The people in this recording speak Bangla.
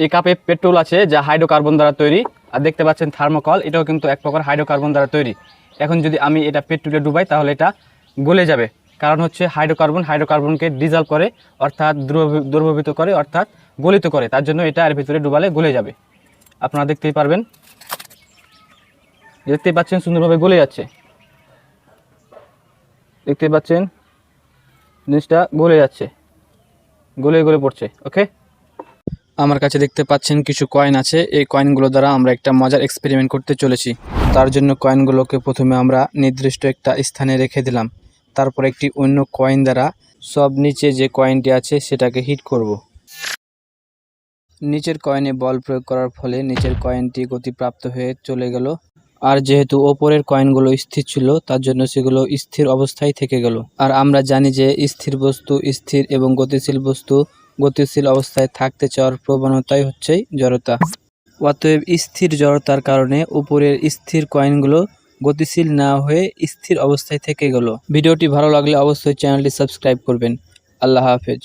এই কাপে পেট্রোল আছে যা হাইড্রোকার্বন দ্বারা তৈরি। আর দেখতে পাচ্ছেন থার্মোকল, এটাও কিন্তু এক প্রকার হাইড্রোকার্বন দ্বারা তৈরি। এখন যদি আমি এটা পেট্রোলে ডুবাই, তাহলে এটা গলে যাবে। কারণ হচ্ছে হাইড্রোকার্বন হাইড্রোকার্বনকে ডিজলভ করে, অর্থাৎ দ্রব- দ্রবীভূত করে, অর্থাৎ গলিত করে। তার জন্য এটা এর ভিতরে ডুবালে গলে যাবে। আপনারা দেখতেই পারবেন। দেখতেই পাচ্ছেন সুন্দরভাবে গলে যাচ্ছে। দেখতে পাচ্ছেন, জিনিসটা গলে যাচ্ছে। গলে গলে পড়ছে, ওকে? আমার কাছে দেখতে পাচ্ছেন কিছু কয়েন আছে। এই কয়েনগুলো দ্বারা আমরা একটা মজার এক্সপেরিমেন্ট করতে চলেছি। তার জন্য কয়েনগুলোকে প্রথমে আমরা নির্দিষ্ট একটা স্থানে রেখে দিলাম। তারপর একটি অন্য কয়েন দ্বারা সব নিচে যে কয়েনটি আছে সেটাকে হিট করব। নিচের কয়েনে বল প্রয়োগ করার ফলে নিচের কয়েনটি গতিপ্রাপ্ত হয়ে চলে গেল। আর যেহেতু ওপরের কয়েনগুলো স্থির ছিল, তার জন্য সেগুলো স্থির অবস্থায় থেকে গেল। আর আমরা জানি যে স্থির বস্তু স্থির এবং গতিশীল বস্তু গতিশীল অবস্থায় থাকতে চাওয়ার প্রবণতাই হচ্ছে জড়তা। অতএব স্থির জড়তার কারণে উপরের স্থির কয়েনগুলো গতিশীল না হয়ে স্থির অবস্থায় থেকে গেল। ভিডিওটি ভালো লাগলে অবশ্যই চ্যানেলটি সাবস্ক্রাইব করবেন। আল্লাহ হাফেজ।